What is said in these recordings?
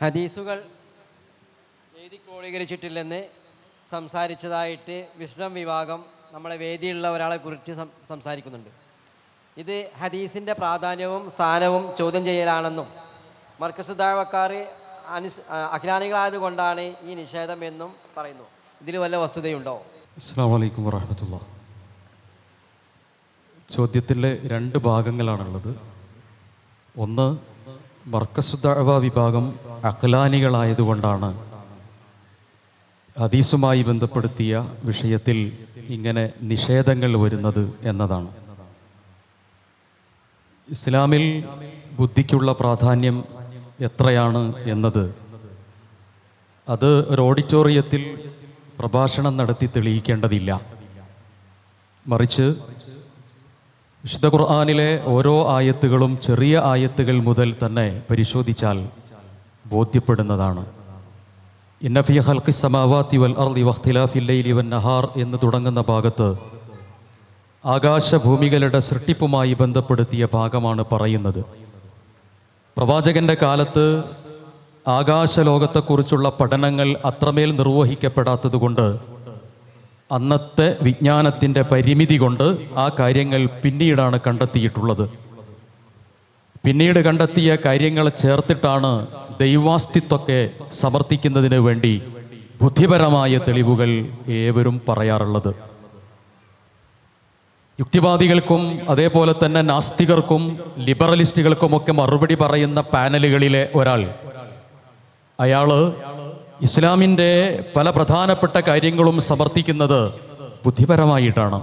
ഹദീസുകൾ എഴുതി ക്രോഡീകരിച്ചിട്ടില്ലെന്ന് സംസാരിച്ചതായിട്ട് വിഷ്ണു വിഭാഗം നമ്മളെ വേദിയിലുള്ള ഒരാളെ കുറിച്ച് സംസാരിക്കുന്നുണ്ട്. ഇത് ഹദീസിന്റെ പ്രാധാന്യവും സ്ഥാനവും ചോദ്യം ചെയ്യലാണെന്നും മർക്കസ് ദാവക്കാർ അനുസ് അഖിലാനികളായതുകൊണ്ടാണ് ഈ നിഷേധം എന്നും പറയുന്നു. ഇതിൽ വല്ല വസ്തുതയുണ്ടോ? അസ്സാം വലൈക്കും വറഹമത്തുള്ള. ചോദ്യത്തിലെ രണ്ട് ഭാഗങ്ങളാണുള്ളത്. ഒന്ന് മർക്കസുദ്ദഅവ വിഭാഗം അഖലാനികളായതുകൊണ്ടാണ് ഹദീസുമായി ബന്ധപ്പെടുത്തിയ വിഷയത്തിൽ ഇങ്ങനെ നിഷേധങ്ങൾ വരുന്നത് എന്നതാണ്. ഇസ്ലാമിൽ ബുദ്ധിക്കുള്ള പ്രാധാന്യം എത്രയാണ് എന്നത്? അത് ഒരു ഓഡിറ്റോറിയത്തിൽ പ്രഭാഷണം നടത്തി തെളിയിക്കേണ്ടതില്ല. മറിച്ച് വിശുദ്ധ ഖുർആാനിലെ ഓരോ ആയത്തുകളും ചെറിയ ആയത്തുകൾ മുതൽ തന്നെ പരിശോധിച്ചാൽ ബോധ്യപ്പെടുന്നതാണ്. വൽ നഹാർ എന്ന് തുടങ്ങുന്ന ഭാഗത്ത് ആകാശഭൂമികളുടെ സൃഷ്ടിപ്പുമായി ബന്ധപ്പെടുത്തിയ ഭാഗമാണ് പറയുന്നത്. പ്രവാചകന്റെ കാലത്ത് ആകാശലോകത്തെക്കുറിച്ചുള്ള പഠനങ്ങൾ അത്രമേൽ നിർവഹിക്കപ്പെടാത്തതുകൊണ്ട് അന്നത്തെ വിജ്ഞാനത്തിന്റെ പരിമിതി കൊണ്ട് ആ കാര്യങ്ങൾ പിന്നീടാണ് കണ്ടെത്തിയിട്ടുള്ളത്. പിന്നീട് കണ്ടെത്തിയ കാര്യങ്ങളെ ചേർത്തിട്ടാണ് ദൈവാസ്തിത്വത്തെ സമർത്ഥിക്കുന്നതിന് വേണ്ടി ബുദ്ധിപരമായ തെളിവുകൾ ഏവരും പറയാറുള്ളത്. യുക്തിവാദികൾക്കും അതേപോലെ തന്നെ നാസ്തികർക്കും ലിബറലിസ്റ്റുകൾക്കുമൊക്കെ മറുപടി പറയുന്ന പാനലുകളിലെ ഒരാൾ. അയാൾ ഇസ്ലാമിന്റെ പല പ്രധാനപ്പെട്ട കാര്യങ്ങളും സമർത്ഥിക്കുന്നത് ബുദ്ധിപരമായിട്ടാണ്.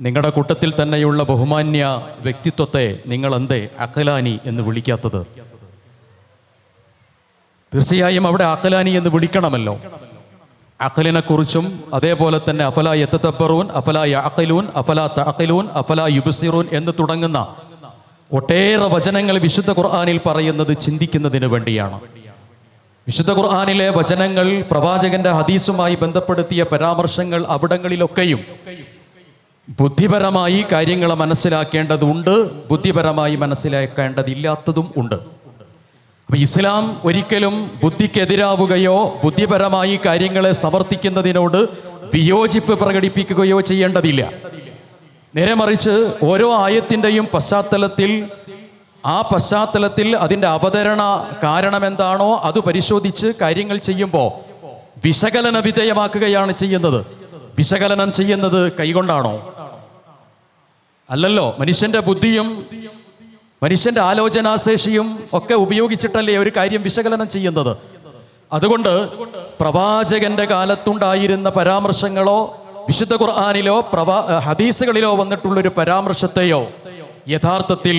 നിങ്ങളുടെ കൂട്ടത്തിൽ തന്നെയുള്ള ബഹുമാന്യ വ്യക്തിത്വത്തെ നിങ്ങൾ എന്തേ അഖലാനി എന്ന് വിളിക്കാത്തത്? തീർച്ചയായും അവിടെ അഖലാനി എന്ന് വിളിക്കണമല്ലോ. അഖലിനെ കുറിച്ചും അതേപോലെ തന്നെ അഫല യത്തത്തബറൂൻ അഫല യഅഖിലൂൻ അഫല തഅഖിലൂൻ അഫല യുബ്സിറൂൻ എന്ന് തുടങ്ങുന്ന ഒട്ടേറെ വചനങ്ങൾ വിശുദ്ധ ഖുർആാനിൽ പറയുന്നത് ചിന്തിക്കുന്നതിന് വേണ്ടിയാണ്. വിശുദ്ധ ഖുർആാനിലെ വചനങ്ങൾ പ്രവാചകന്റെ ഹദീസുമായി ബന്ധപ്പെടുത്തിയ പരാമർശങ്ങൾ അവിടങ്ങളിലൊക്കെയും ബുദ്ധിപരമായി കാര്യങ്ങൾ മനസ്സിലാക്കേണ്ടതുണ്ട് ബുദ്ധിപരമായി മനസ്സിലാക്കേണ്ടതില്ലാത്തതും ഉണ്ട്. അപ്പൊ ഇസ്ലാം ഒരിക്കലും ബുദ്ധിക്കെതിരാവുകയോ ബുദ്ധിപരമായി കാര്യങ്ങളെ സമർത്ഥിക്കുന്നതിനോട് വിയോജിപ്പ് പ്രകടിപ്പിക്കുകയോ ചെയ്യേണ്ടതില്ല. നേരെ മറിച്ച് ഓരോ ആയത്തിന്റെയും പശ്ചാത്തലത്തിൽ ആ പശ്ചാത്തലത്തിൽ അതിന്റെ അവതരണ കാരണം എന്താണോ അത് പരിശോധിച്ച് കാര്യങ്ങൾ ചെയ്യുമ്പോൾ വിശകലന വിധേയമാക്കുകയാണ് ചെയ്യുന്നത്. വിശകലനം ചെയ്യുന്നത് കൈകൊണ്ടാണോ? അല്ലല്ലോ മനുഷ്യന്റെ ബുദ്ധിയും മനുഷ്യന്റെ ആലോചനാശേഷിയും ഒക്കെ ഉപയോഗിച്ചിട്ടല്ലേ ഒരു കാര്യം വിശകലനം ചെയ്യുന്നത്. അതുകൊണ്ട് പ്രവാചകന്റെ കാലത്തുണ്ടായിരുന്ന പരാമർശങ്ങളോ വിശുദ്ധ ഖുർആാനിലോ പ്രവാ ഹദീസുകളിലോ വന്നിട്ടുള്ളൊരു പരാമർശത്തെയോ യഥാർത്ഥത്തിൽ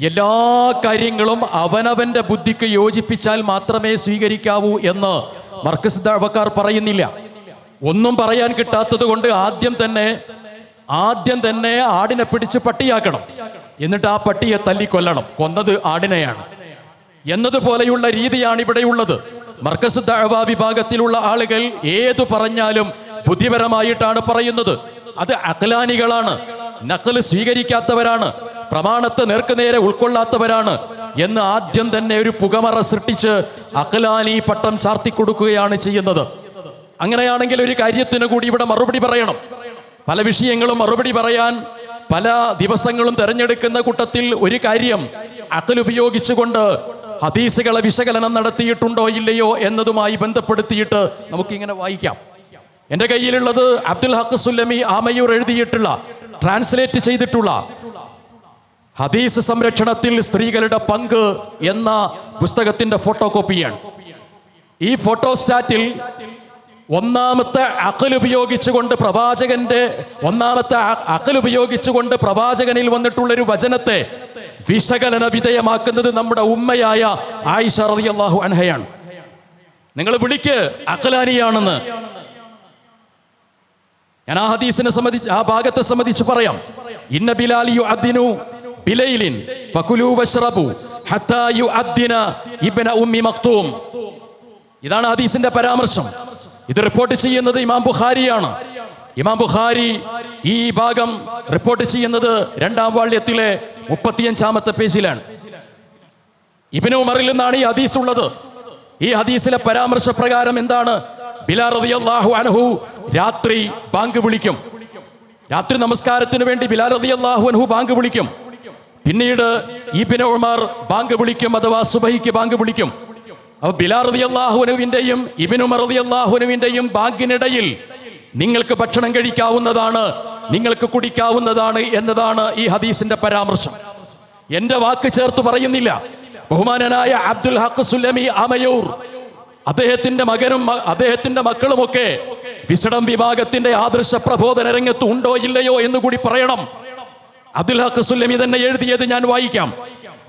എല്ലാ കാര്യങ്ങളും അവനവന്റെ ബുദ്ധിക്ക് യോജിപ്പിച്ചാൽ മാത്രമേ സ്വീകരിക്കാവൂ എന്ന് മർക്കസ് ദാവക്കാർ പറയുന്നില്ല. ഒന്നും പറയാൻ കിട്ടാത്തത് കൊണ്ട് ആദ്യം തന്നെ ആദ്യം തന്നെ ആടിനെ പിടിച്ച് പട്ടിയാക്കണം. എന്നിട്ട് ആ പട്ടിയെ തല്ലിക്കൊല്ലണം. കൊന്നത് ആടിനെയാണ്. എന്നതുപോലെയുള്ള രീതിയാണ് ഇവിടെയുള്ളത് മർക്കസ് ദഅവ വിഭാഗത്തിലുള്ള ആളുകൾ ഏതു പറഞ്ഞാലും ബുദ്ധിപരമായിട്ടാണ് പറയുന്നത്. അത് അഖലാനികളാണ്. നക്കൽ സ്വീകരിക്കാത്തവരാണ്. പ്രമാണത്തെ നേർക്കുനേരെ ഉൾക്കൊള്ളാത്തവരാണ് എന്ന് ആദ്യം തന്നെ ഒരു പുകമറ സൃഷ്ടിച്ച് അഖലാനി പട്ടം ചാർത്തി കൊടുക്കുകയാണ് ചെയ്യുന്നത്. അങ്ങനെയാണെങ്കിൽ ഒരു കാര്യത്തിന് കൂടി ഇവിടെ മറുപടി പറയണം. പല വിഷയങ്ങളും മറുപടി പറയാൻ പല ദിവസങ്ങളും തെരഞ്ഞെടുക്കുന്ന കൂട്ടത്തിൽ ഒരു കാര്യം അഖൽ ഉപയോഗിച്ചുകൊണ്ട് ഹദീസുകളെ വിശകലനം നടത്തിയിട്ടുണ്ടോ ഇല്ലയോ എന്നതുമായി ബന്ധപ്പെടുത്തിയിട്ട് നമുക്കിങ്ങനെ വായിക്കാം. എന്റെ കയ്യിലുള്ളത് അബ്ദുൽ ഹക്ക് സുല്ലമി ആമയൂർ എഴുതിയിട്ടുള്ള ട്രാൻസ്ലേറ്റ് ചെയ്തിട്ടുള്ള ഹദീസ് സംരക്ഷണത്തിൽ സ്ത്രീകളുടെ പങ്ക് എന്ന പുസ്തകത്തിന്റെ ഫോട്ടോ കോപ്പിയാണ് ഈ ഫോട്ടോസ്റ്റാറ്റിൽ ഒന്നാമത്തെ അക്കൽ ഉപയോഗിച്ചുകൊണ്ട് പ്രവാചകന്റെ ഒന്നാമത്തെ അക്കൽ ഉപയോഗിച്ചുകൊണ്ട് പ്രവാചകനിൽ വന്നിട്ടുള്ള ഒരു വചനത്തെ വിശകലന വിധേയമാക്കുന്നത് നമ്മുടെ ഉമ്മയായ ആയിഷ റളിയല്ലാഹു അൻഹയാണ്. നിങ്ങൾ വിളിക്ക് അക്കലാനിയാണെന്ന് ഞാൻ ആ ഹദീസിനെ സംബന്ധിച്ച് ആ ഭാഗത്തെ സംബന്ധിച്ച് പറയാം. ഇന്ന ബിലാലിയു അദ്ദിനു ബിലൈലിൻ ഫകുലു വശ്റബു ഹത്താ യുഅദ്ദിന ഇബ്ന ഉമ്മി മക്തൂം ഇതാണ് ഹദീസിന്റെ പരാമർശം. ഇത് റിപ്പോർട്ട് ചെയ്യുന്നത് ഇമാം ബുഖാരിയാണ്. ഇമാം ബുഖാരി ഈ ഭാഗം റിപ്പോർട്ട് ചെയ്യുന്നത് രണ്ടാം വാള്യത്തിലെ മുപ്പത്തിയഞ്ചാമത്തെ പേജിലാണ്. ഇബിന് ഉമറിൽ നിന്നാണ് ഈ ഹദീസ് ഉള്ളത്. ഈ ഹദീസിലെ പരാമർശ പ്രകാരം എന്താണ്? ബിലാൽ റളിയല്ലാഹു അൻഹു രാത്രി ബാങ്ക് വിളിക്കും. രാത്രി നമസ്കാരത്തിന് വേണ്ടി ബിലാൽ റളിയല്ലാഹു അൻഹു ബാങ്ക് വിളിക്കും. പിന്നീട് ഈ ഉമർ ബാങ്ക് വിളിക്കും അഥവാ സുബഹിക്ക് ബാങ്ക് വിളിക്കും. അപ്പൊ ബിലാർ റതി അള്ളാഹുനുവിന്റെയും ഇബിൻ ഉമർ റളിയല്ലാഹുനുവിന്റെയും ബാങ്കിനിടയിൽ നിങ്ങൾക്ക് ഭക്ഷണം കഴിക്കാവുന്നതാണ് നിങ്ങൾക്ക് കുടിക്കാവുന്നതാണ് എന്നതാണ് ഈ ഹദീസിന്റെ പരാമർശം. എന്റെ വാക്ക് ചേർത്ത് പറയുന്നില്ല. ബഹുമാനനായ അബ്ദുൽ ഹക്ക് സുല്ലമി അമയൂർ അദ്ദേഹത്തിന്റെ മകനും അദ്ദേഹത്തിന്റെ മക്കളുമൊക്കെ വിസടം വിഭാഗത്തിന്റെ ആദർശ പ്രബോധന രംഗത്ത് ഉണ്ടോ ഇല്ലയോ എന്ന് കൂടി പറയണം. അബ്ദുൽ ഹക്ക് സുല്ലമി തന്നെ എഴുതിയത് ഞാൻ വായിക്കാം.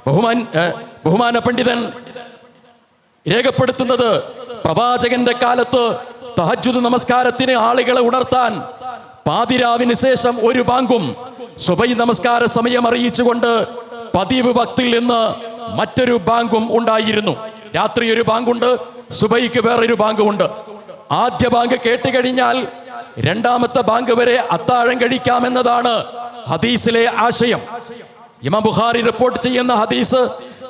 ബഹുമാൻ ബഹുമാന പണ്ഡിതൻ രേഖപ്പെടുത്തുന്നത് പ്രവാചകന്റെ കാലത്ത് തഹജുദ് നമസ്കാരത്തിന് ആളുകളെ ഉണർത്താൻ പാതിരാവിന് ശേഷം ഒരു ബാങ്കും സുബൈ നമസ്കാര സമയം അറിയിച്ചുകൊണ്ട് പതിവ് ഭക്തിൽ നിന്ന് മറ്റൊരു ബാങ്കും ഉണ്ടായിരുന്നു. രാത്രി ഒരു ബാങ്കുണ്ട് സുബൈക്ക് വേറൊരു ബാങ്കുമുണ്ട്. ആദ്യ ബാങ്ക് കേട്ടുകഴിഞ്ഞാൽ രണ്ടാമത്തെ ബാങ്ക് വരെ അത്താഴം കഴിക്കാമെന്നതാണ് ഹദീസിലെ ആശയം. ഇമാം ബുഖാരി റിപ്പോർട്ട് ചെയ്യുന്ന ഹദീസ്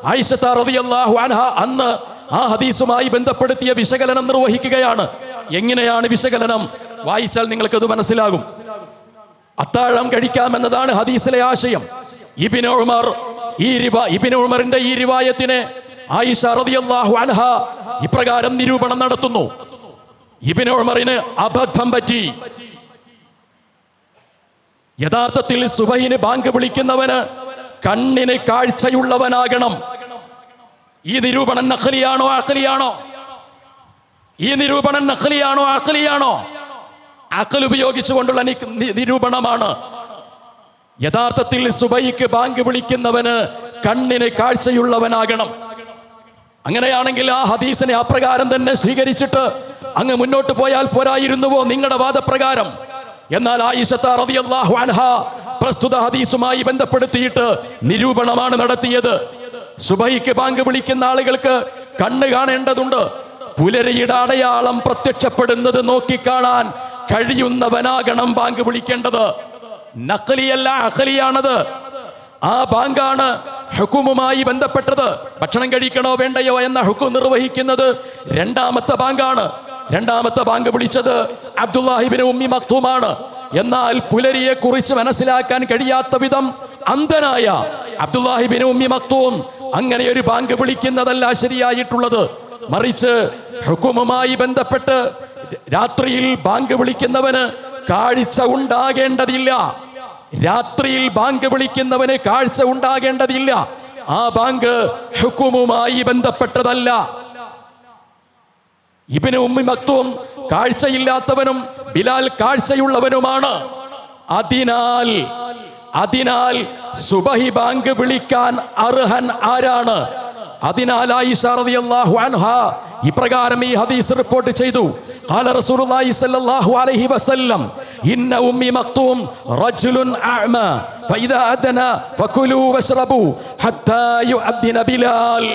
ആയിഷത്ത റളിയല്ലാഹു അൻഹ അന്ന് ആ ഹദീസുമായി ബന്ധപ്പെടുത്തിയ വിശകലനം നിർവഹിക്കുകയാണ്. എങ്ങനെയാണ് വിശകലനം? വായിച്ചാൽ നിങ്ങൾക്ക് നിങ്ങൾക്കത് മനസ്സിലാകും. അത്താഴം കഴിക്കാമെന്നതാണ് ഹദീസിലെ ആശയം. ഇബ്നു ഉമർ ഈ റിവ ഇബ്നു ഉമറിന്റെ ഈ റിവായത്തിനെ ആയിഷ റളിയല്ലാഹു അൻഹ ഇപ്രകാരം നിരൂപണം നടത്തുന്നു. ഇബ്നു ഉമറിന് അബദ്ധം പറ്റി. യഥാർത്ഥത്തിൽ സുബൈന് ബാങ്ക് വിളിക്കുന്നവന് കണ്ണിന് കാഴ്ചയുള്ളവനാകണം. ഈ നിരൂപണം നഖലിയാണോ അഖലിയാണോ ഈ നിരൂപണം നഖലിയാണോ അഖലിയാണോ അഖൽ ഉപയോഗിച്ചുകൊണ്ടുള്ള നിരൂപണമാണ്. യഥാർത്ഥത്തിൽ സുബൈക്ക് ബാങ്ക് വിളിക്കുന്നവന് കണ്ണിന് കാഴ്ചയുള്ളവനാകണം. അങ്ങനെയാണെങ്കിൽ ആ ഹദീസിനെ അപ്രകാരം തന്നെ സ്വീകരിച്ചിട്ട് അങ്ങ് മുന്നോട്ട് പോയാൽ പോരായിരുന്നുവോ നിങ്ങളുടെ വാദപ്രകാരം? എന്നാൽ ആയിഷത്ത റളിയല്ലാഹു അൻഹ പ്രസ്തുത ഹദീസുമായി ബന്ധപ്പെടുത്തിയിട്ട് നിരൂപണമാണ് നടത്തിയത്. സുബൈക്ക് ബാങ്ക് വിളിക്കുന്ന ആളുകൾക്ക് കണ്ണ് കാണേണ്ടതുണ്ട്. പുലരിയുടെ അടയാളം പ്രത്യക്ഷപ്പെടുന്നത് നോക്കിക്കാണാൻ കഴിയുന്നവനാകണം ബാങ്ക് വിളിക്കേണ്ടത്. നക്കലിയല്ല അഖലിയാണത്. ആ ബാങ്കാണ് ഹുക്കുമുമായി ബന്ധപ്പെട്ടത്. ഭക്ഷണം കഴിക്കണോ വേണ്ടയോ എന്ന ഹുക്കു നിർവഹിക്കുന്നത് രണ്ടാമത്തെ ബാങ്കാണ്. രണ്ടാമത്തെ ബാങ്ക് വിളിച്ചത് അബ്ദുല്ലാഹിബിന് ഉമ്മി മക്തൂമാണ്. എന്നാൽ പുലരിയെ കുറിച്ച് മനസ്സിലാക്കാൻ കഴിയാത്ത വിധം അന്ധനായ അബ്ദുല്ലാഹിബിന് ഉമ്മി മക്തൂം അങ്ങനെ ഒരു ബാങ്ക് വിളിക്കുന്നതല്ല ശരിയായിട്ടുള്ളത്. മറിച്ച് ഹുക്കുമുമായി ബന്ധപ്പെട്ട് രാത്രിയിൽ ബാങ്ക് വിളിക്കുന്നവന് കാഴ്ച ഉണ്ടാകേണ്ടതില്ല. രാത്രിയിൽ ബാങ്ക് വിളിക്കുന്നവന് കാഴ്ച ഉണ്ടാകേണ്ടതില്ല. ആ ബാങ്ക് ഹുക്കുമുമായി ബന്ധപ്പെട്ടതല്ല. ഇബിന് ഉമ്മി മക്തവും കാഴ്ചയില്ലാത്തവനും ബിലാൽ കാഴ്ചയുള്ളവനുമാണ്. അതിനാൽ അതിനാൽ സുബഹി ബാങ്ക് വിളിക്കാൻ അർഹൻ ആരാണ്? അതിനാൽ ആയിഷ റളിയല്ലാഹു ഇപ്രകാരം ഈ ഹദീസ് റിപ്പോർട്ട് ചെയ്തു. റസൂലുള്ളാഹി സ്വല്ലല്ലാഹു അലൈഹി വസല്ലം ഇന്ന ഉമ്മി മക്തൂം റജുലുൻ അഅമ ഹത്താ ബിലാൽ.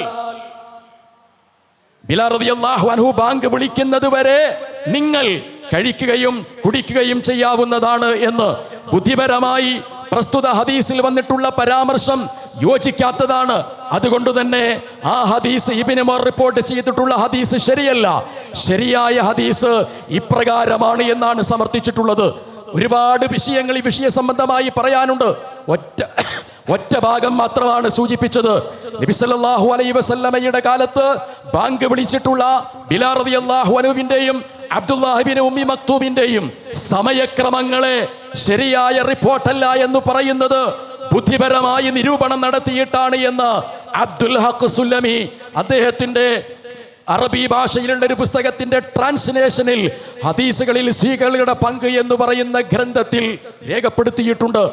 അൻഹു ബാങ്ക് വിളിക്കുന്നത് വരെ നിങ്ങൾ കഴിക്കുകയും കുടിക്കുകയും ചെയ്യാവുന്നതാണ് എന്ന് ബുദ്ധിപരമായി പ്രസ്തുത ഹദീസിൽ വന്നിട്ടുള്ള പരാമർശം യോജിക്കാത്തതാണ്. അതുകൊണ്ട് തന്നെ ആ ഹദീസ് ഇബിനുമർ റിപ്പോർട്ട് ചെയ്തിട്ടുള്ള ഹദീസ് ശരിയല്ല. ശരിയായ ഹദീസ് ഇപ്രകാരമാണ് എന്നാണ് സമർത്ഥിച്ചിട്ടുള്ളത്. ഒരുപാട് വിഷയങ്ങൾ ഈ വിഷയ സംബന്ധമായി പറയാനുണ്ട്. ഒറ്റ ഒറ്റ ഭാഗം മാത്രമാണ് സൂചിപ്പിച്ചത്. നബിസല്ലാഹു അലൈ വസല്ലമയുടെ കാലത്ത് ബാങ്ക് വിളിച്ചിട്ടുള്ള ബിലാറബി അള്ളാഹു അൻഹുവിന്റെയും അബ്ദുല്ലാഹിബിൻ ഉമ്മി മക്തൂബിന്റെയും സമയക്രമങ്ങളെ ശരിയായ റിപ്പോർട്ടല്ല എന്ന് പറയുന്നത് ബുദ്ധിപരമായി നിരൂപണം നടത്തിയിട്ടാണ് എന്ന് അബ്ദുൽ ഹക്ക് സുല്ലമി അദ്ദേഹത്തിന്റെ അറബി ഭാഷയിലുള്ള ഒരു പുസ്തകത്തിന്റെ ട്രാൻസ്ലേഷനിൽ ഹദീസുകളിൽ സ്ത്രീകളുടെ പങ്ക് എന്ന് പറയുന്ന ഗ്രന്ഥത്തിൽ രേഖപ്പെടുത്തിയിട്ടുണ്ട്.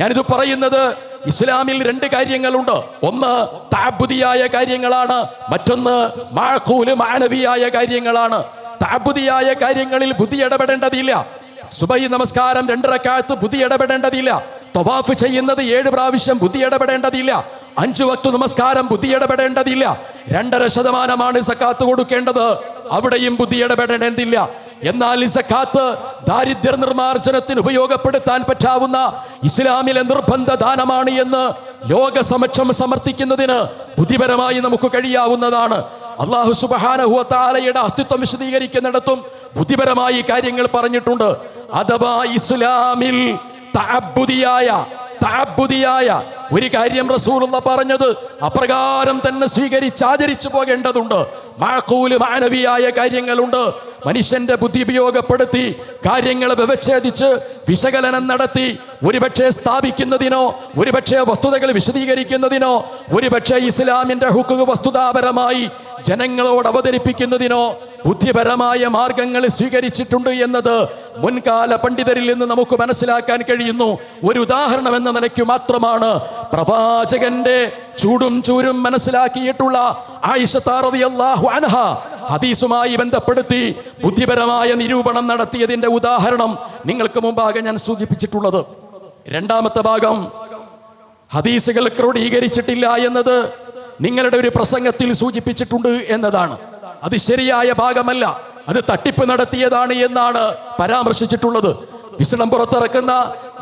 ഞാനിത് പറയുന്നത് ഇസ്ലാമിൽ രണ്ട് കാര്യങ്ങളുണ്ട്. ഒന്ന് താബുദിയായ കാര്യങ്ങളാണ് മറ്റൊന്ന് മാഴക്കൂൽ മാനവിയായ കാര്യങ്ങളാണ്. താബുദിയായ കാര്യങ്ങളിൽ ബുദ്ധി ഇടപെടേണ്ടതില്ല. സുബൈ നമസ്കാരം രണ്ടരക്കാലത്ത് ബുദ്ധി ഇടപെടേണ്ടതില്ല. തൊവാഫ് ചെയ്യുന്നത് ഏഴ് പ്രാവശ്യം ബുദ്ധി ഇടപെടേണ്ടതില്ല. അഞ്ചു വക്തു നമസ്കാരം ബുദ്ധി ഇടപെടേണ്ടതില്ല. രണ്ടര ശതമാനമാണ് സക്കാത്ത് കൊടുക്കേണ്ടത്. അവിടെയും ബുദ്ധി ഇടപെടേണ്ടതില്ല. എന്നാൽ ഈ സക്കാത്ത് ദാരിദ്ര്യ നിർമ്മാർജനത്തിന് ഉപയോഗപ്പെടുത്താൻ പറ്റാവുന്ന ഇസ്ലാമിലെ നിർബന്ധ ദാനമാണ് എന്ന് ലോക സമക്ഷം സമർത്ഥിക്കുന്നതിന് ബുദ്ധിപരമായി നമുക്ക് കഴിയാവുന്നതാണ്. അള്ളാഹു സുബഹാനഹുവ താലയുടെ അസ്തിത്വം വിശദീകരിക്കുന്നിടത്തും ബുദ്ധിപരമായി കാര്യങ്ങൾ പറഞ്ഞിട്ടുണ്ട്. അഥവാ ഇസ്ലാമിൽ താബുദിയായ താബുദിയായ ഒരു കാര്യം റസൂലുള്ള പറഞ്ഞത് അപ്രകാരം തന്നെ സ്വീകരിച്ച് ആചരിച്ചു പോകേണ്ടതുണ്ട്. മാക്കൂൽ മാനവിയായ കാര്യങ്ങളുണ്ട്. മനുഷ്യന്റെ ബുദ്ധി ഉപയോഗപ്പെടുത്തി കാര്യങ്ങളെ വ്യവച്ഛേദിച്ച് വിശകലനം നടത്തി ഒരുപക്ഷെ സ്ഥാപിക്കുന്നതിനോ ഒരുപക്ഷെ വസ്തുതകൾ വിശദീകരിക്കുന്നതിനോ ഒരുപക്ഷെ ഇസ്ലാമിന്റെ ഹുക്ക് വസ്തുതാപരമായി ജനങ്ങളോട് അവതരിപ്പിക്കുന്നതിനോ ബുദ്ധിപരമായ മാർഗങ്ങൾ സ്വീകരിച്ചിട്ടുണ്ട് എന്നത് മുൻകാല പണ്ഡിതരിൽ നിന്ന് നമുക്ക് മനസ്സിലാക്കാൻ കഴിയുന്നു. ഒരു ഉദാഹരണം എന്ന നിലയ്ക്ക് മാത്രമാണ് പ്രവാചകന്റെ ചൂടും ചൂരും മനസ്സിലാക്കിയിട്ടുള്ള ആയിഷത്താറതിയല്ലാഹു അൻഹ. ഹദീസുമായി ബന്ധപ്പെടുത്തി ബുദ്ധിപരമായ നിരൂപണം നടത്തിയതിന്റെ ഉദാഹരണം നിങ്ങൾക്ക് മുമ്പാകെ ഞാൻ സൂചിപ്പിച്ചിട്ടുള്ളത്. രണ്ടാമത്തെ ഭാഗം ഹദീസുകൾ ക്രോഡീകരിച്ചിട്ടില്ല എന്നത് നിങ്ങളുടെ ഒരു പ്രസംഗത്തിൽ സൂചിപ്പിച്ചിട്ടുണ്ട് എന്നതാണ്. അത് ശരിയായ ഭാഗമല്ല. അത് തട്ടിപ്പ് നടത്തിയതാണ് എന്നാണ് പരാമർശിച്ചിട്ടുള്ളത്. വിസണം പുറത്തിറക്കുന്ന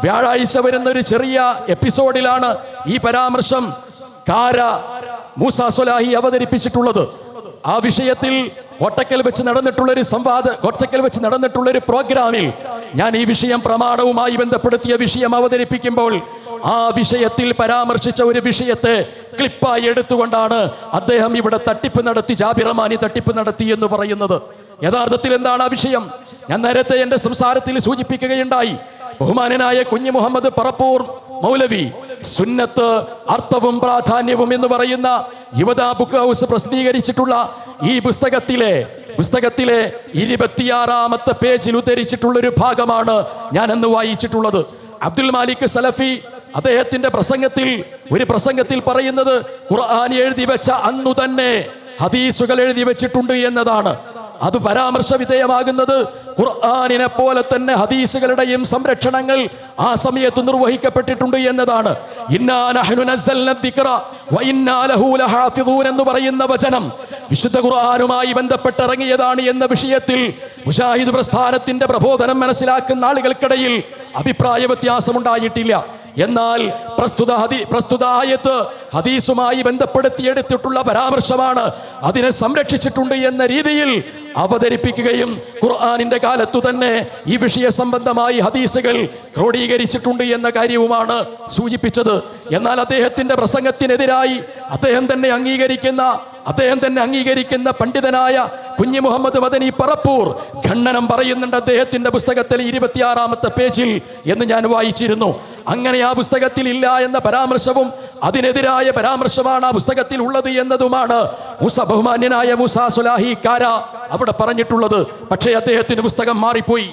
വ്യാഴാഴ്ച വരുന്ന ഒരു ചെറിയ എപ്പിസോഡിലാണ് ഈ പരാമർശം കാര മൂസ സൊലാഹി അവതരിപ്പിച്ചിട്ടുള്ളത്. ആ വിഷയത്തിൽ ഒട്ടക്കൽ വെച്ച് നടന്നിട്ടുള്ള ഒരു സംവാദ ഒട്ടക്കൽ വെച്ച് നടന്നിട്ടുള്ള ഒരു പ്രോഗ്രാമിൽ ഞാൻ ഈ വിഷയം പ്രമാണവുമായി ബന്ധപ്പെടുത്തിയ വിഷയം അവതരിപ്പിക്കുമ്പോൾ ആ വിഷയത്തിൽ പരാമർശിച്ച ഒരു വിഷയത്തെ ക്ലിപ്പായി എടുത്തുകൊണ്ടാണ് അദ്ദേഹം ഇവിടെ തട്ടിപ്പ് നടത്തി ജാബിറമാനി തട്ടിപ്പ് നടത്തി എന്ന് പറയുന്നത്. യഥാർത്ഥത്തിൽ എന്താണ് ആ വിഷയം? ഞാൻ നേരത്തെ എന്റെ സംസാരത്തിൽ സൂചിപ്പിക്കുകയുണ്ടായി. ബഹുമാനനായ കുഞ്ഞു മുഹമ്മദ് പറപ്പൂർ മൗലവി സുന്നത്ത് അർത്ഥവും പ്രാധാന്യവും എന്ന് പറയുന്ന യുവതാ ബുക്ക് ഹൗസ് പ്രസിദ്ധീകരിച്ചിട്ടുള്ള ഈ പുസ്തകത്തിലെ പുസ്തകത്തിലെ ഇരുപത്തിയാറാമത്തെ പേജിൽ ഉദ്ധരിച്ചിട്ടുള്ള ഒരു ഭാഗമാണ് ഞാൻ അന്ന് വായിച്ചിട്ടുള്ളത്. അബ്ദുൽ മാലിക് സലഫി അദ്ദേഹത്തിന്റെ പ്രസംഗത്തിൽ ഒരു പ്രസംഗത്തിൽ പറയുന്നത് ഖുർആൻ എഴുതി വെച്ച അന്നു തന്നെ ഹദീസുകൾ എഴുതി വെച്ചിട്ടുണ്ട് എന്നതാണ്. അത് പരാമർശ വിധേയമാകുന്നത് ഖുർആാനിനെ പോലെ തന്നെ ഹദീസുകളുടെയും സംരക്ഷണങ്ങൾ ആ സമയത്ത് നിർവഹിക്കപ്പെട്ടിട്ടുണ്ട് എന്നതാണ്. എന്ന് പറയുന്ന വചനം വിശുദ്ധ ഖുർആാനുമായി ബന്ധപ്പെട്ടിറങ്ങിയതാണ് എന്ന വിഷയത്തിൽ മുഷാഹിദ് പ്രസ്ഥാനത്തിന്റെ പ്രബോധനം മനസ്സിലാക്കുന്ന ആളുകൾക്കിടയിൽ അഭിപ്രായ വ്യത്യാസമുണ്ടായിട്ടില്ല. എന്നാൽ പ്രസ്തുത ഹദി പ്രസ്തുത ആയത്ത് ഹദീസുമായി ബന്ധപ്പെടുത്തിയെടുത്തിട്ടുള്ള പരാമർശമാണ്. അതിനെ സംരക്ഷിച്ചിട്ടുണ്ട് എന്ന രീതിയിൽ അവതരിപ്പിക്കുകയും ഖുർആാനിന്റെ കാലത്തു തന്നെ ഈ വിഷയ സംബന്ധമായി ഹദീസുകൾ ക്രോഡീകരിച്ചിട്ടുണ്ട് എന്ന കാര്യവുമാണ് സൂചിപ്പിച്ചത്. എന്നാൽ അദ്ദേഹത്തിന്റെ പ്രസംഗത്തിനെതിരായി അദ്ദേഹം തന്നെ അംഗീകരിക്കുന്ന അദ്ദേഹം തന്നെ അംഗീകരിക്കുന്ന പണ്ഡിതനായ കുഞ്ഞി മുഹമ്മദ് മദനി പറപ്പൂർ. ഖണ്ഡനം പറയുന്നുണ്ട് അദ്ദേഹത്തിന്റെ പുസ്തകത്തിലെ ഇരുപത്തിയാറാമത്തെ പേജിൽ എന്ന് ഞാൻ വായിച്ചിരുന്നു. അങ്ങനെ ആ പുസ്തകത്തിൽ ഇല്ല എന്ന പരാമർശവും അതിനെതിരായ പരാമർശമാണ് ആ പുസ്തകത്തിൽ ഉള്ളത് എന്നതുമാണ് മൂസ ബഹുമാന്യനായ മൂസ സുലാഹി കാര അവിടെ പറഞ്ഞിട്ടുള്ളത്. പക്ഷേ അദ്ദേഹത്തിന് പുസ്തകം മാറിപ്പോയി.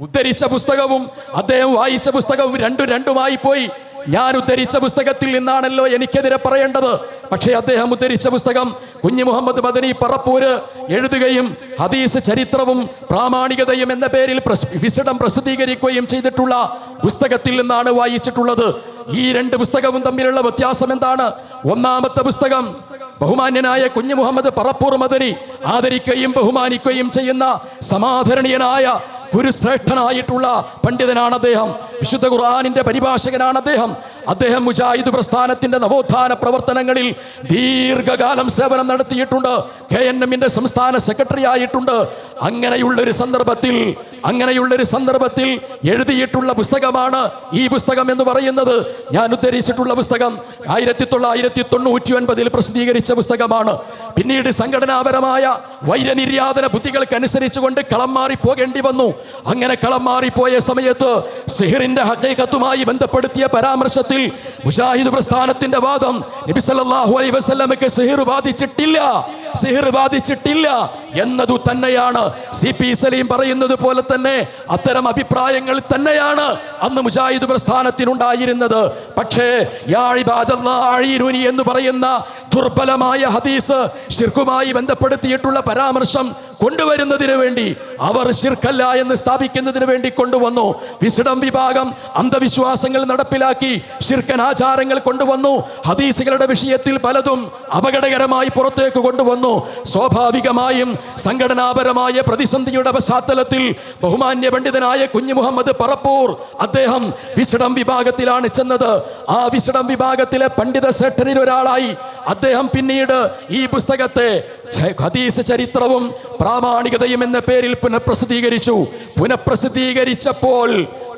ഉദ്ധരിച്ച പുസ്തകവും അദ്ദേഹം വായിച്ച പുസ്തകവും രണ്ടും രണ്ടുമായി പോയി. ഞാൻ ഉദ്ധരിച്ച പുസ്തകത്തിൽ നിന്നാണല്ലോ എനിക്കെതിരെ പറയേണ്ടത്. പക്ഷേ അദ്ദേഹം ഉദ്ധരിച്ച പുസ്തകം കുഞ്ഞു മുഹമ്മദ് മദനി പറപ്പൂര് എഴുതുകയും ഹദീസ് ചരിത്രവും പ്രാമാണികതയും എന്ന പേരിൽ വിശദം പ്രസിദ്ധീകരിക്കുകയും ചെയ്തിട്ടുള്ള പുസ്തകത്തിൽ നിന്നാണ് വായിച്ചിട്ടുള്ളത്. ഈ രണ്ട് പുസ്തകവും തമ്മിലുള്ള വ്യത്യാസം എന്താണ്? ഒന്നാമത്തെ പുസ്തകം ബഹുമാന്യനായ കുഞ്ഞു മുഹമ്മദ് പറപ്പൂർ മദനി ആദരിക്കുകയും ബഹുമാനിക്കുകയും ചെയ്യുന്ന സമാധരണീയനായ ഗുരുശ്രേഷ്ഠനായിട്ടുള്ള പണ്ഡിതനാണ് അദ്ദേഹം. വിശുദ്ധ ഖുർആാനിന്റെ പരിഭാഷകനാണ് അദ്ദേഹം. അദ്ദേഹം മുജാഹിദ് പ്രസ്ഥാനത്തിന്റെ നവോത്ഥാന പ്രവർത്തനങ്ങളിൽ ദീർഘകാലം സേവനം നടത്തിയിട്ടുണ്ട്. കെ എൻ എമ്മിന്റെ സംസ്ഥാന സെക്രട്ടറി ആയിട്ടുണ്ട്. അങ്ങനെയുള്ള ഒരു സന്ദർഭത്തിൽ അങ്ങനെയുള്ള ഒരു സന്ദർഭത്തിൽ എഴുതിയിട്ടുള്ള പുസ്തകമാണ് ഈ പുസ്തകം എന്ന് പറയുന്നത്. ഞാൻ ഉദ്ധരിച്ചിട്ടുള്ള പുസ്തകം ആയിരത്തി തൊള്ളായിരത്തി തൊണ്ണൂറ്റി ഒൻപതിൽ പ്രസിദ്ധീകരിച്ച പുസ്തകമാണ്. പിന്നീട് സംഘടനാപരമായ വൈരനിര്യാതന ബുദ്ധികൾക്കനുസരിച്ചുകൊണ്ട് കളം മാറി പോകേണ്ടി വന്നു. അങ്ങനെ കളം മാറിപ്പോയ സമയത്ത് സിഹിറിന്റെ ഹക്കൈക്കത്തുമായി ബന്ധപ്പെടുത്തിയ പരാമർശത്തിൽ മുജാഹിദ് പ്രസ്ഥാനത്തിന്റെ വാദം നബി സല്ലല്ലാഹു അലൈഹി വസല്ലമയ്ക്ക് സിഹിർ ബാധിച്ചിട്ടില്ല. സിഹിർ ബാധിച്ചിട്ടില്ല. എന്നതു തന്നെയാണ്. സി പി സലീം പറയുന്നത് പോലെ തന്നെ അത്തരം അഭിപ്രായങ്ങൾ തന്നെയാണ് അന്ന് മുജാഹിദ് പ്രസ്ഥാനത്തിനുണ്ടായിരുന്നത്. പക്ഷേ എന്ന് പറയുന്ന ദുർബലമായ ഹദീസ് ഷിർക്കുമായി ബന്ധപ്പെടുത്തിയിട്ടുള്ള പരാമർശം കൊണ്ടുവരുന്നതിന് വേണ്ടി അവർ ശിർക്കല്ല എന്ന് സ്ഥാപിക്കുന്നതിന് വേണ്ടി കൊണ്ടുവന്നു. വിസിഡം വിഭാഗം അന്ധവിശ്വാസങ്ങൾ നടപ്പിലാക്കി ശിർക്കൻ ആചാരങ്ങൾ കൊണ്ടുവന്നു. ഹദീസുകളുടെ വിഷയത്തിൽ പലതും അപകടകരമായി പുറത്തേക്ക് കൊണ്ടുവന്നു. സ്വാഭാവികമായും സംഘടനാപരമായ പ്രതിസന്ധിയുടെ പശ്ചാത്തലത്തിൽ ബഹുമാന്യ പണ്ഡിതനായ കുഞ്ഞു മുഹമ്മദ് പറപ്പൂർ അദ്ദേഹം വിശടം വിഭാഗത്തിലാണ് ചെന്നത്. ആ വിശടം വിഭാഗത്തിലെ പണ്ഡിത ശ്രേഷ്ഠരിൽ ഒരാളായി അദ്ദേഹം പിന്നീട് ഈ പുസ്തകത്തെ ഹദീസ് ചരിത്രവും പ്രാമാണികതയും എന്ന പേരിൽ പുനഃപ്രസിദ്ധീകരിച്ചു. പുനഃപ്രസിദ്ധീകരിച്ചപ്പോൾ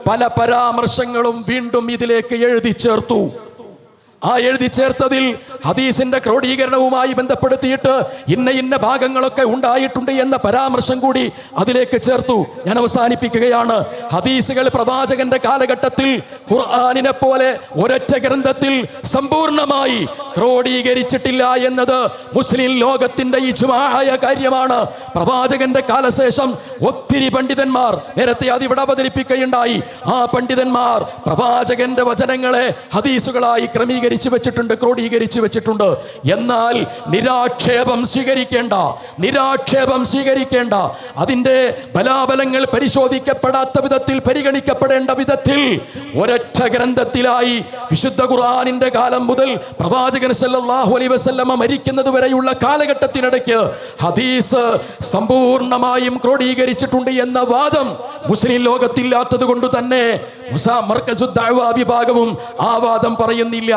പല പരാമർശങ്ങളും വീണ്ടും ഇതിലേക്ക് എഴുതി ചേർത്തു. ആ എഴുതി ചേർത്തതിൽ ഹദീസിന്റെ ക്രോഡീകരണവുമായി ബന്ധപ്പെടുത്തിയിട്ട് ഇന്ന ഇന്ന ഭാഗങ്ങളൊക്കെ ഉണ്ടായിട്ടുണ്ട് എന്ന പരാമർശം കൂടി അതിലേക്ക് ചേർത്തു. ഞാൻ അവസാനിപ്പിക്കുകയാണ്. ഹദീസുകൾ പ്രവാചകന്റെ കാലഘട്ടത്തിൽ ഖുർആാനിനെ പോലെ ഒരൊറ്റ ഗ്രന്ഥത്തിൽ സമ്പൂർണമായി ക്രോഡീകരിച്ചിട്ടില്ല എന്നത് മുസ്ലിം ലോകത്തിന്റെ ഇജുമായ കാര്യമാണ്. പ്രവാചകന്റെ കാലശേഷം ഒത്തിരി പണ്ഡിതന്മാർ നേരത്തെ അത് ഇവിടെ അവതരിപ്പിക്കുകയുണ്ടായി. ആ പണ്ഡിതന്മാർ പ്രവാചകന്റെ വചനങ്ങളെ ഹദീസുകളായി ക്രമീകരിച്ചു. വെച്ചിട്ടുണ്ട് ക്രോഡീകരിച്ചു വെച്ചിട്ടുണ്ട്. എന്നാൽ നിരാക്ഷേപം സ്വീകരിക്കേണ്ട നിരാക്ഷേപം സ്വീകരിക്കേണ്ട. അതിന്റെ ബലാബലങ്ങൾ പരിശോധിക്കപ്പെടാത്ത വിധത്തിൽ പരിഗണിക്കപ്പെടേണ്ട വിധത്തിൽ ഒരൊറ്റ ഗ്രന്ഥത്തിലായി വിശുദ്ധ ഖുർആാനിന്റെ കാലം മുതൽ പ്രവാചകൻ സല്ലാഹു അലൈ വസല്ലമ മരിക്കുന്നത് വരെയുള്ള കാലഘട്ടത്തിനിടയ്ക്ക് ഹദീസ് സമ്പൂർണമായും ക്രോഡീകരിച്ചിട്ടുണ്ട് എന്ന വാദം മുസ്ലിം ലോകത്തില്ലാത്തത് കൊണ്ട് തന്നെ വിഭാഗവും ആ വാദം പറയുന്നില്ല.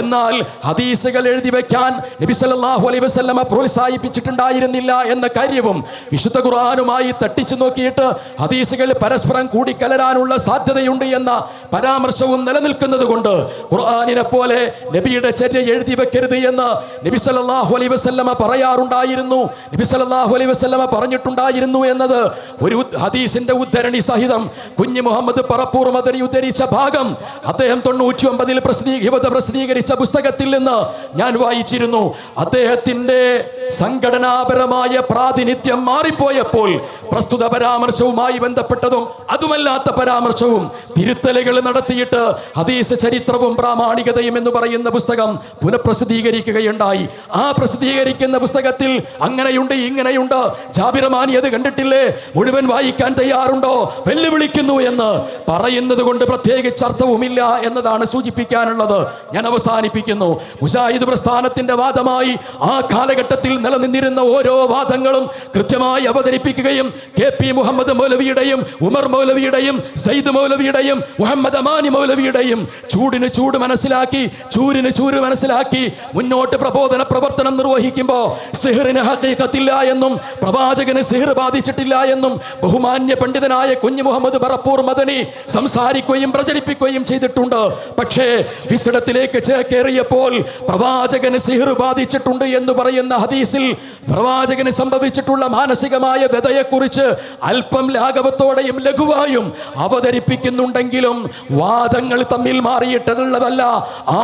എന്നാൽ ഹദീസുകൾ എഴുതി വെക്കാൻ നബി സല്ലല്ലാഹു അലൈഹി വസല്ലമ പ്രോത്സാഹിപ്പിച്ചിട്ടുണ്ടായിരുന്നില്ല എന്ന കാര്യവും വിശുദ്ധ ഖുർആനുമായി തട്ടിച്ചു നോക്കിയിട്ട് ഹദീസുകൾ പരസ്പരം കൂടിക്കലരാനുള്ള സാധ്യതയുണ്ട് എന്ന പരാമർശവും നിലനിൽക്കുന്നത് കൊണ്ട് ഖുർആാനിനെ പോലെ നബിയുടെ ചര്യ എഴുതി വെക്കരുത് എന്ന് നബി സല്ലല്ലാഹു അലൈഹി വസല്ലമ പറയാറുണ്ടായിരുന്നു. നബി സല്ലല്ലാഹു അലൈഹി വസല്ലമ പറഞ്ഞിട്ടുണ്ടായിരുന്നു എന്നത് ഒരു ഹദീസിന്റെ ഉദ്ധരണി സഹിതം കുഞ്ഞു മുഹമ്മദ് പറപ്പൂർ മദനി ഉദ്ധരിച്ച ഭാഗം. അദ്ദേഹം തൊണ്ണൂറ്റി ഒമ്പതിൽ പ്രസിദ്ധീകരിച്ച പ്രസിദ്ധീകരിച്ച പുസ്തകത്തിൽ നിന്ന് ഞാൻ വായിച്ചിരുന്നു. അദ്ദേഹത്തിന്റെ സംഘടനാപരമായ പ്രാതിനിധ്യം മാറിപ്പോയപ്പോൾ പ്രസ്തുത പരാമർശവുമായി ബന്ധപ്പെട്ടതും അതുമല്ലാത്ത പരാമർശവും തിരുത്തലുകൾ നടത്തിയിട്ട് ഹദീസ് ചരിത്രവും പ്രാമാണികതയും എന്ന് പറയുന്ന പുസ്തകം പുനഃപ്രസിദ്ധീകരിക്കുകയുണ്ടായി. ആ പ്രസിദ്ധീകരിക്കുന്ന പുസ്തകത്തിൽ അങ്ങനെയുണ്ട് ഇങ്ങനെയുണ്ട്. ജാബിറമാനി അത് കണ്ടിട്ടില്ലേ? മുഴുവൻ വായിക്കാൻ തയ്യാറുണ്ടോ? വെല്ലുവിളിക്കുന്നു എന്ന് പറയുന്നത് കൊണ്ട് പ്രത്യേകിച്ച് അർത്ഥവുമില്ല എന്നതാണ് സൂചിപ്പിക്കാനുള്ളത്. ഞാൻ അവസാനിപ്പിക്കുന്നു. മുജാഹിദ് പ്രസ്ഥാനത്തിന്റെ വാദമായി ആ കാലഘട്ടത്തിൽ നിലനിന്നിരുന്ന ഓരോ വാദങ്ങളും കൃത്യമായി അവതരിപ്പിക്കുകയും കെ പി മുഹമ്മദ് മൗലവിയുടെയും ഉമർ മൗലവിയുടെയും സയ്യിദ് മൗലവിയുടെയും മുഹമ്മദ് അമാനി മൗലവിയുടെയും ചൂടിന് ചൂട് മനസ്സിലാക്കി ചൂരിന് ചൂര് മനസ്സിലാക്കി മുന്നോട്ട് പ്രബോധന പ്രവർത്തനം നിർവഹിക്കുമ്പോൾ സിഹറിന് ഹക്കീക്കത്തില്ല എന്നും പ്രവാചകന് സിഹർ ബാധിച്ചിട്ടില്ല എന്നും ബഹുമാന്യ പണ്ഡിതനായ കുഞ്ഞു മുഹമ്മദ് ബറപ്പൂർ മദനി സംസാരിക്കുകയും പ്രചരിപ്പിക്കുകയും ചെയ്തിട്ടുണ്ട്. പക്ഷേ വിസിടത്തിലേക്ക് ചേക്കേറിയപ്പോൾ പ്രവാചകന് സിഹർ ബാധിച്ചിട്ടുണ്ട് എന്ന് പറയുന്ന ഹദീസിൽ പ്രവാചകന് സംഭവിച്ചിട്ടുള്ള മാനസികമായ വ്യതയെക്കുറിച്ച് അല്പം ലാഘവത്തോടെയും ലഘുവായും അവതരിപ്പിക്കുന്നുണ്ടെങ്കിലും വാദങ്ങൾ തമ്മിൽ മാറിയിട്ടുള്ളതല്ല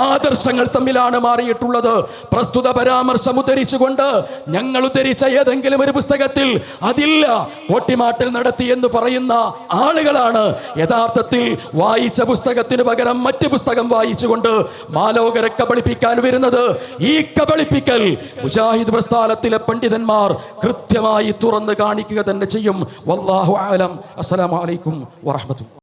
ആദർശങ്ങൾ തമ്മിലാണ് മാറിയിട്ടുള്ളത്. പ്രസ്തുത പരാമർശം ഉദ്ധരിച്ചുകൊണ്ട് ഞങ്ങൾ ഉദ്ധരിച്ച ഏതെങ്കിലും ഒരു പുസ്തകത്തിൽ അതില്ല കോട്ടിമാട്ടിൽ നടത്തി എന്ന് പറയുന്ന ആളുകളാണ്. യഥാർത്ഥത്തിൽ വായിച്ച പുസ്തകത്തിന് പകരം മറ്റു പുസ്തകം വായിച്ചുകൊണ്ട് മാലോകരെ കബളിപ്പിക്കാൻ വരുന്നത് ഈ കബളിപ്പിക്കൽ. മുജാഹിദ് പ്രസ്ഥാനത്തിലെ പണ്ഡിതന്മാർ കൃത്യമായി തുറന്ന് കാണിക്കുക തന്നെ ചെയ്യും. വല്ലാഹു ആലം. അസ്സലാമു അലൈക്കും വറഹ്മത്തുള്ളാഹി.